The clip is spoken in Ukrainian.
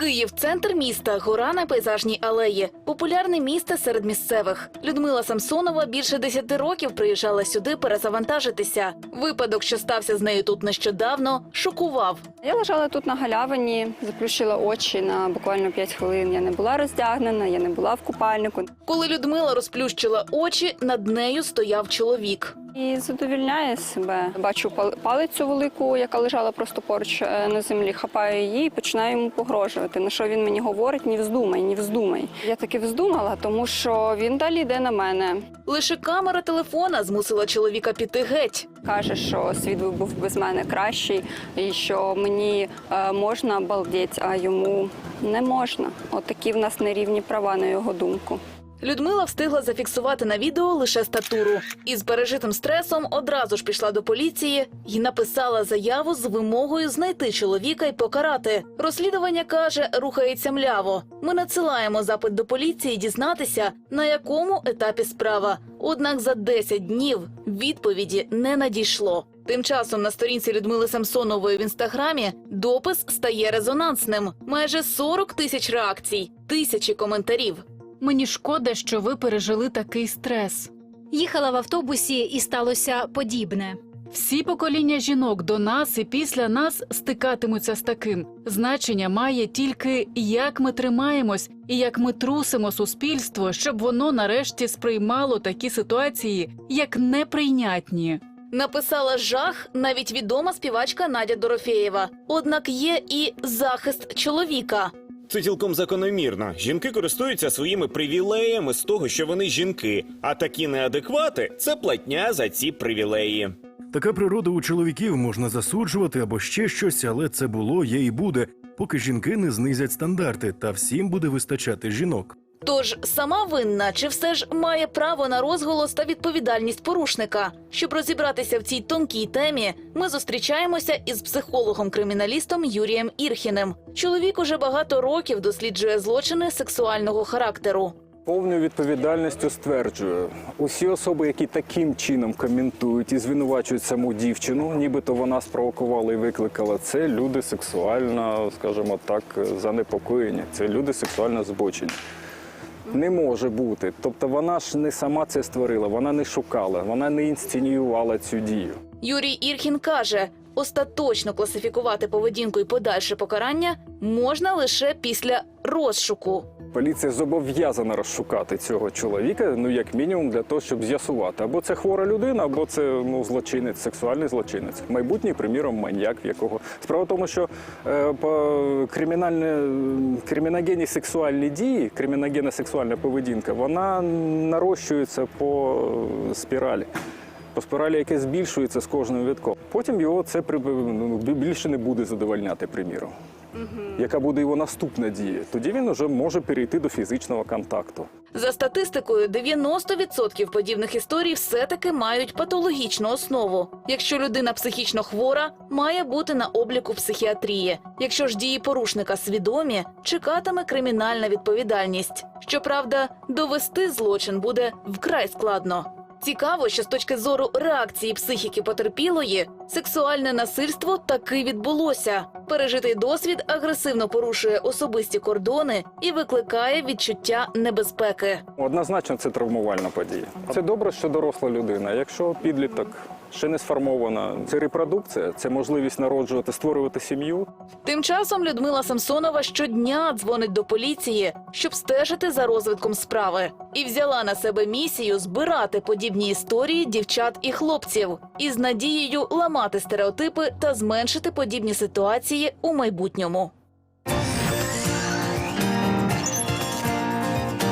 Київ, центр міста, гора на пейзажній алеї. Популярне місце серед місцевих. Людмила Самсонова більше 10 років приїжджала сюди перезавантажитися. Випадок, що стався з нею тут нещодавно, шокував. Я лежала тут на галявині, заплющила очі на буквально 5 хвилин. Я не була роздягнена, я не була в купальнику. Коли Людмила розплющила очі, над нею стояв чоловік. І задовільняє себе. Бачу пал- палицю велику, яка лежала просто поруч е, на землі. Хапаю її і починаю йому погрожувати. На що він мені говорить: ні вздумай, ні вздумай. Я таки вздумала, тому що він далі йде на мене. Лише камера телефона змусила чоловіка піти геть. Каже, що світ був без мене кращий, і що мені е, можна балдеть, а йому не можна. От в нас нерівні права на його думку. Людмила встигла зафіксувати на відео лише статуру. Із пережитим стресом одразу ж пішла до поліції і написала заяву з вимогою знайти чоловіка і покарати. Розслідування каже, рухається мляво. Ми надсилаємо запит до поліції дізнатися, на якому етапі справа. Однак за 10 днів відповіді не надійшло. Тим часом на сторінці Людмили Самсонової в інстаграмі допис стає резонансним. Майже 40 тисяч реакцій, тисячі коментарів. Мені шкода, що ви пережили такий стрес. Їхала в автобусі і сталося подібне. Всі покоління жінок до нас і після нас стикатимуться з таким. Значення має тільки як ми тримаємось і як ми трусимо суспільство, щоб воно нарешті сприймало такі ситуації як неприйнятні. Написала жах навіть відома співачка Надя Дорофєєва. Однак є і захист чоловіка. Це цілком закономірно. Жінки користуються своїми привілеями з того, що вони жінки, а такі неадеквати це платня за ці привілеї. Така природа у чоловіків можна засуджувати або ще щось, але це було, є і буде, поки жінки не знизять стандарти, та всім буде вистачати жінок. Тож сама винна чи все ж має право на розголос та відповідальність порушника? Щоб розібратися в цій тонкій темі, ми зустрічаємося із психологом-криміналістом Юрієм Ірхіним. Чоловік уже багато років досліджує злочини сексуального характеру. Повною відповідальністю стверджую, усі особи, які таким чином коментують і звинувачують саму дівчину, нібито вона спровокувала і викликала це люди сексуально, скажімо так, занепокоєні. Це люди сексуально збочені. Не може бути. Тобто вона ж не сама це створила, вона не шукала, вона не інсценіювала цю дію. Юрій Ірхін каже, остаточно класифікувати поведінку і подальше покарання можна лише після розшуку. Поліція зобов'язана розшукати цього чоловіка, ну як мінімум, для того, щоб з'ясувати, або це хвора людина, або це ну злочинець, сексуальний злочинець, майбутній, приміром, маньяк, в якого справа в тому, що е, по кримінальне сексуальні дії, криміногенна сексуальна поведінка, вона нарощується по спіралі. По спіралі, яке збільшується з кожним витком. Потім його це ну, більше не буде задовольняти, приміром яка буде його наступна дія, тоді він вже може перейти до фізичного контакту. За статистикою, 90% подібних історій все-таки мають патологічну основу. Якщо людина психічно хвора, має бути на обліку психіатрії. Якщо ж дії порушника свідомі, чекатиме кримінальна відповідальність. Щоправда, довести злочин буде вкрай складно. Цікаво, що з точки зору реакції психіки потерпілої, сексуальне насильство таки відбулося. Пережитий досвід агресивно порушує особисті кордони і викликає відчуття небезпеки. Однозначно, це травмувальна подія. Це добре, що доросла людина. Якщо підліток ще не сформована, це репродукція, це можливість народжувати, створювати сім'ю. Тим часом Людмила Самсонова щодня дзвонить до поліції, щоб стежити за розвитком справи, і взяла на себе місію збирати подібні історії дівчат і хлопців із надією ламати стереотипи та зменшити подібні ситуації у майбутньому.